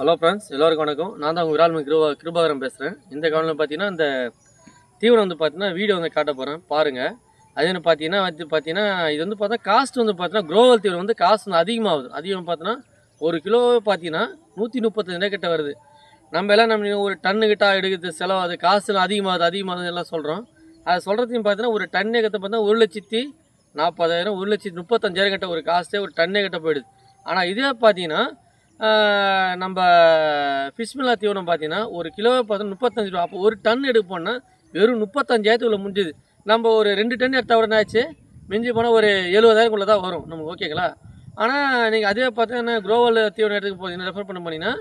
Hello friends எல்லோருக்கும் வணக்கம். நான் தான் உங்கள் விரால்மி கிருபா கிருபாகரம் பேசுகிறேன் இந்த காலத்தில் பார்த்தீங்கன்னா இந்த தீவனம் வந்து பார்த்தீங்கன்னா வீடியோ வந்து காட்ட போகிறேன் பாருங்கள் அது வந்து பார்த்தீங்கன்னா வந்து பார்த்தீங்கன்னா இது வந்து பார்த்தா காஸ்ட் வந்து பார்த்தீங்கன்னா குரோவல் தீவனம் வந்து காஸ்ட் வந்து அதிகமாகுது. அதிகம் பார்த்தீங்கன்னா ஒரு கிலோ பார்த்தீங்கன்னா நூற்றி முப்பத்தஞ்சு கிட்ட வருது. நம்ம எல்லாம் நம்ம ஒரு டன்னு கிட்ட எடுக்கிறது செலவாகுது காசு காசுலாம் அதிகமாகுது அதிகமாகுது எல்லாம் சொல்கிறோம் அதை சொல்கிறதையும் பார்த்தீங்கன்னா ஒரு டன்னே கிட்ட பார்த்தா ஒரு லட்சத்தி நாற்பதாயிரம் ஒரு லட்சத்தி முப்பத்தஞ்சாயிரம் கிட்ட ஒரு காஸ்ட்டே ஒரு டன்னே கிட்ட போயிடுது. ஆனால் இதே பார்த்தீங்கன்னா நம்ம ஃபிஷ்மில்லா தீவனம் பார்த்தீங்கன்னா ஒரு கிலோ பார்த்தோம் முப்பத்தஞ்சு ரூபா. அப்போ ஒரு டன் எடுப்போம்னா வெறும் முப்பத்தஞ்சாயிரத்துக்குள்ள முடிஞ்சுது. நம்ம ஒரு ரெண்டு டன் எடுத்த உடனே ஆச்சு. மிஞ்சி போனால் ஒரு எழுபதாயிரக்குள்ளே தான் வரும் நமக்கு ஓகேங்களா ஆனால் நீங்கள் அதே பார்த்தீங்கன்னா குரோவல் தீவனம் எடுத்துக்க போகிறீங்க ரெஃபர் பண்ண போனீங்கன்னா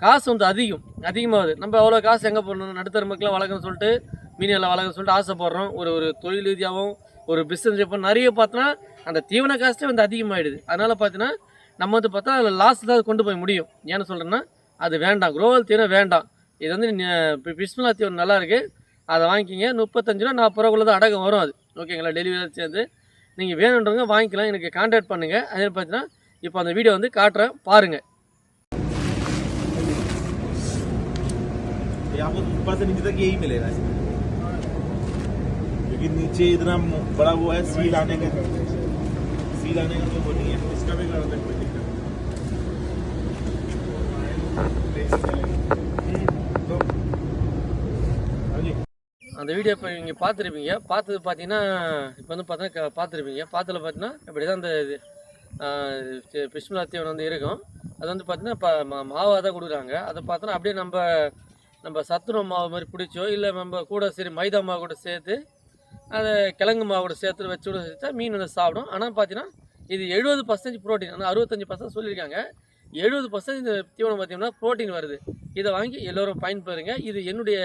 காசு வந்து அதிகம். அதிகமாகுது. நம்ம அவ்வளோ காசு எங்கே போடணும்? நடுத்தர மக்கள்லாம் வளர்க்கணும்னு சொல்லிட்டு மீன் எல்லாம் வளர்க்கணும்னு சொல்லிட்டு ஆசைப்படுறோம். ஒரு ஒரு தொழில் ரீதியாகவும் ஒரு பிஸ்னஸ் இப்போ நிறைய பார்த்தோன்னா அந்த தீவன காஸ்ட்டே வந்து அதிகமாகிடுது அதனால் பார்த்தீங்கன்னா நம்ம வந்து பார்த்தா அதில் லாஸ் தான் கொண்டு போய் முடியும் ஏன்னு சொல்கிறேன்னா அது வேண்டாம் குரோவல் தீவனம் வேண்டாம் இது வந்து இப்போ பிஸ்மிலா தீவனம் நல்லா இருக்குது அதை வாங்கிக்கிங்க முப்பத்தஞ்சு ரூபா நாற்பது ரூபாக்குள்ள தான் அடகம் வரும் அது ஓகேங்களா டெலிவரி சேர்ந்து நீங்கள் வேணுன்றவங்க வாங்கிக்கலாம் எனக்கு கான்டாக்ட் பண்ணுங்கள் அதே பார்த்தீங்கன்னா இப்போ அந்த வீடியோ வந்து காட்டுறேன் பாருங்கள் ये आपको ऊपर से नीचे तक यही मिलेगा इसमें क्योंकि नीचे इतना बड़ा वो है सील आने का सील आने का तो वो नहीं है इसका भी कर कोई दिक्कत नहीं। तो हाँ जी அந்த வீடியோ இப்போ நீங்கள் பார்த்துருப்பீங்க பார்த்தது பார்த்தீங்கன்னா இப்போ வந்து பார்த்தா பார்த்துருப்பீங்க பார்த்ததுல பார்த்தீங்கன்னா இப்படி தான் அந்த பிஸ்மிலா தீவனம் வந்து இருக்கும் அது வந்து பார்த்தீங்கன்னா இப்போ மாவாக தான் கொடுக்குறாங்க அதை பார்த்தோன்னா அப்படியே நம்ம நம்ம சத்துணவு மாவு மாதிரி பிடிச்சோ இல்லை நம்ம கூட சரி மைதா மாவு கூட சேர்த்து அதை கிழங்கு மாவோட சேர்த்து வச்சு விட வச்சா மீன் வந்து சாப்பிடும். ஆனால் பார்த்தீங்கன்னா இது எழுபது பர்சன்டேஜ் ப்ரோட்டீன் ஆனால் அறுபத்தஞ்சு பர்சன்ட் சொல்லியிருக்காங்க. எழுபது பர்சன்டேஜ் இந்த தீவனம் பார்த்தீங்கன்னா ப்ரோட்டீன் வருது. இதை வாங்கி எல்லோரும் பயன்பெறுங்க. இது என்னுடைய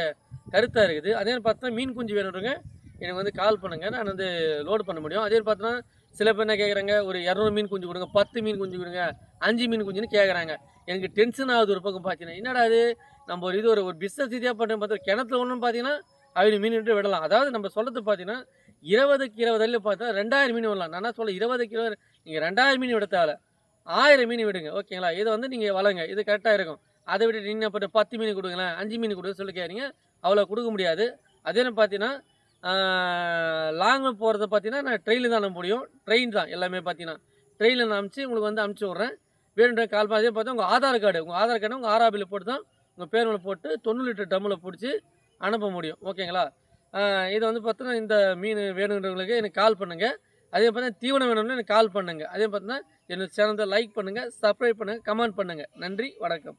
கருத்தாக இருக்குது. அதே பார்த்தோன்னா மீன் குஞ்சு வேணுன்றவங்க எனக்கு வந்து கால் பண்ணுங்கள் நான் வந்து லோடு பண்ண முடியும். அதே பார்த்தோன்னா சில பேர் என்ன கேட்குறாங்க ஒரு இரநூறு மீன் குஞ்சு கொடுங்க பத்து மீன் குஞ்சு கொடுங்க அஞ்சு மீன் குஞ்சுன்னு கேட்குறாங்க எனக்கு டென்ஷன் ஆகுது ஒரு பக்கம் பார்த்தீங்கன்னா என்னடா இது? நம்ம ஒரு இது ஒரு ஒரு பிஸ்னஸ் ரீதியாக பண்ணுறோம் பார்த்தா கிணத்துல ஒன்றும் பார்த்தீங்கன்னா ஐநூறு மீன் விட்டு விடலாம். அதாவது நம்ம சொல்கிறது பார்த்தீங்கன்னா இருபதுக்கு இருபது அள்ளி பார்த்தா ரெண்டாயிரம் மீன் விடலாம். நான் சொல்ல இருபதுக்கு இருபது நீங்கள் ரெண்டாயிரம் மீன் விட தேவை ஆயிரம் மீன் விடுங்க ஓகேங்களா இதை வந்து நீங்கள் வளங்க இது கரெக்டாக இருக்கும். அதை விட்டு நீங்கள் இப்போ பத்து மீன் கொடுங்களேன் அஞ்சு மீன் கொடுங்க சொல்லி கேட்குறீங்க அவ்வளோ கொடுக்க முடியாது. அதே பார்த்தீங்கன்னா லாங் போகிறத பார்த்தீங்கன்னா நான் ட்ரெயினில் தான் அனுப்ப முடியும். ட்ரெயின் தான் எல்லாமே பார்த்தீங்கன்னா ட்ரெயினில் நான் அனுப்பிச்சு உங்களுக்கு வந்து அனுப்பிச்சி விட்றேன். வேணுன்ற கால் பார்த்தீங்கன்னா பார்த்தா உங்கள் ஆதார் கார்டு உங்கள் ஆதார் கார்டு உங்கள் ஆர்ஆபியில் போட்டு தான் உங்கள் பேரில் போட்டு தொண்ணூறு லிட்டர் டம்மில் பிடிச்சி அனுப்ப முடியும். ஓகேங்களா? இது இதை வந்து பார்த்தோன்னா இந்த மீன் வேணுன்றவங்களுக்கு எனக்கு கால் பண்ணுங்கள் அதே பார்த்தா தீவனம் வேணும்னா எனக்கு கால் பண்ணுங்கள் அதே பார்த்தீங்கன்னா என்னோட சேனலை லைக் பண்ணுங்கள் சப்ஸ்கிரைப் பண்ணுங்கள் கமெண்ட் பண்ணுங்கள் நன்றி வணக்கம்.